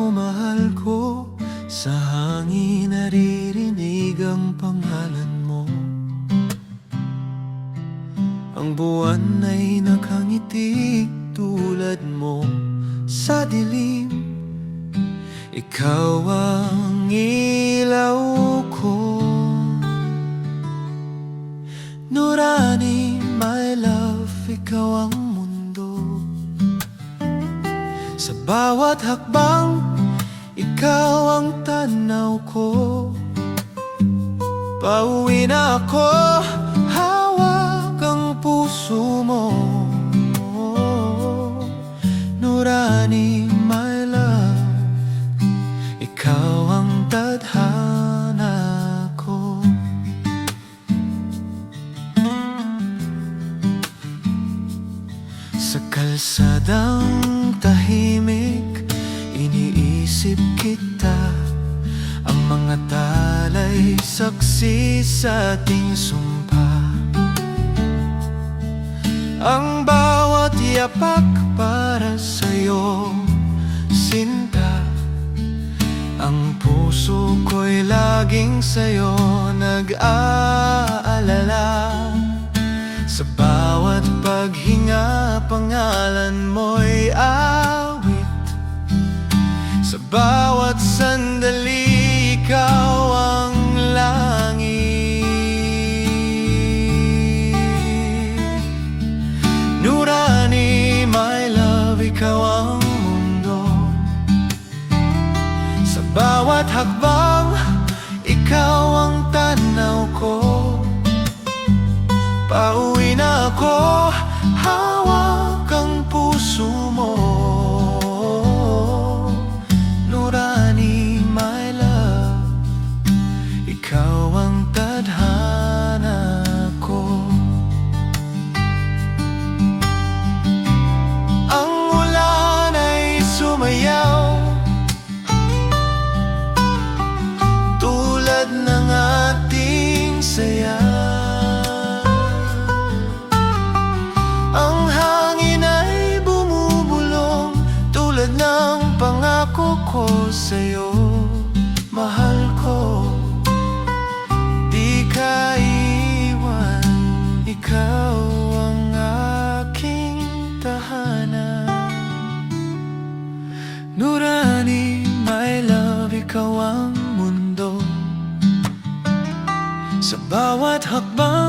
ko, mahal ko. Sa hangin naririnig ang pangalan mo. Ang buwan ay nakangiti tulad mo. Sa dilim Ikaw ang ilaw ko. Nurani, my love, ikaw ang Sa bawat hakbang, ikaw ang tanaw ko. Pauwi na ako, hawak ang puso mo. Nurani, Sa kalsadang tahimik Iniisip kita. Ang mga talay Saksi sa ating sumpa. Ang bawat yapak para sa'yo Sinta. Ang puso ko'y laging sa'yo Nag-aalala. Sa bawat paghinga, pangalan mo'y awit. Sa bawat sandali, ikaw ang langit. Nurani, my love, ikaw ang mundo. Sa bawat hakbang, ikaw ang tanaw ko. Pauwi Sa bawat hakbang,